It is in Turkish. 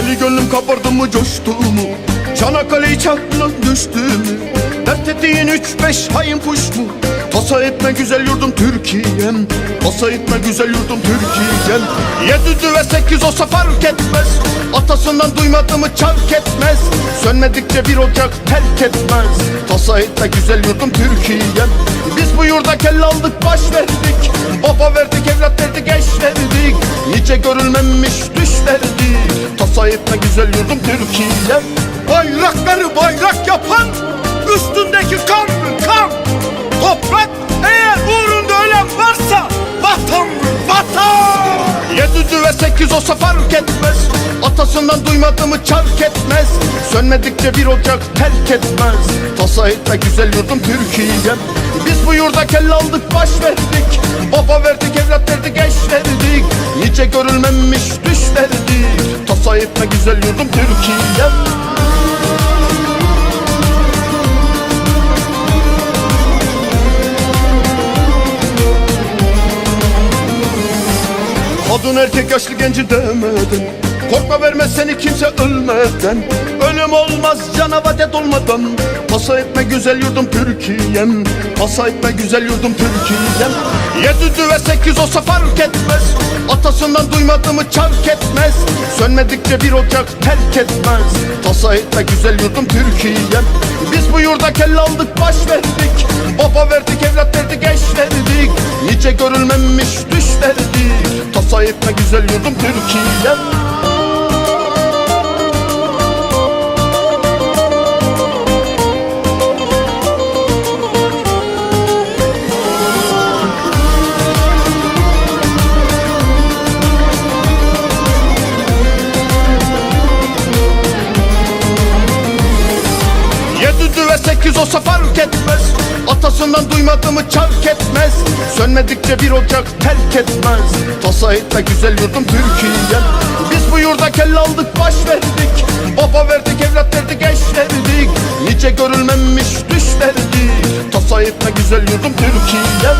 Deli gönlüm kabardı mı coştu mu? Çanakkale'yi çatlı düştü mü? Dert ettiğin üç beş hain kuş mu Tasa etme güzel yurdum Türkiye'm. Tasa etme güzel yurdum Türkiye'm. Yedi ve sekiz olsa fark etmez. Atasından duymadı mı çark etmez. Sönmedikçe bir ocak terk etmez. Tasa etme güzel yurdum Türkiye'm. Biz bu yurda kelle aldık baş verdik. Baba verdik evlat verdik eş verdik Nice görülmemiş düş verdik Tasa etme güzel yurdum Türkiye'm Bayrakları bayrak yapan Üstündeki kan kan? Toprak eğer uğrunda ölen varsa Vatan vatan? Yedi ve sekiz olsa fark etmez Atasından duymadı mı çark etmez. Sönmedikçe bir ocak terk etmez. Tasa etme güzel yurdum Türkiye'm Biz bu yurda kelle aldık baş verdik. Baba verdik evlat verdik eş verdik. Nice görülmemiş düş verdik Tasa etme güzel yurdum Türkiye'm Kadın erkek yaşlı genci demeden Korkma vermez seni kimse ölmeden Ölüm olmaz cana vadet olmadan. Pasa etme güzel yurdum Türkiye'm. Pasa etme güzel yurdum Türkiye'm. Yedi ve sekiz olsa fark etmez. Atasından duymadı mı çark etmez. Sönmedikçe bir ocak terk etmez. Tasa etme güzel yurdum Türkiye'm. Biz bu yurda kelle aldık baş verdik. Baba verdik evlat verdik eş verdik. Nice görülmemiş düş verdik. Tasa etme güzel yurdum Türkiye'm Sekiz olsa fark etmez. Atasından duymadı mı çark etmez. Sönmedikçe bir ocak terk etmez. Tasa etme güzel yurdum Türkiye'm Biz bu yurda kelle aldık baş verdik. Baba verdik evlat verdik eş verdik. Nice görülmemiş düş verdik Tasa etme güzel yurdum Türkiye'm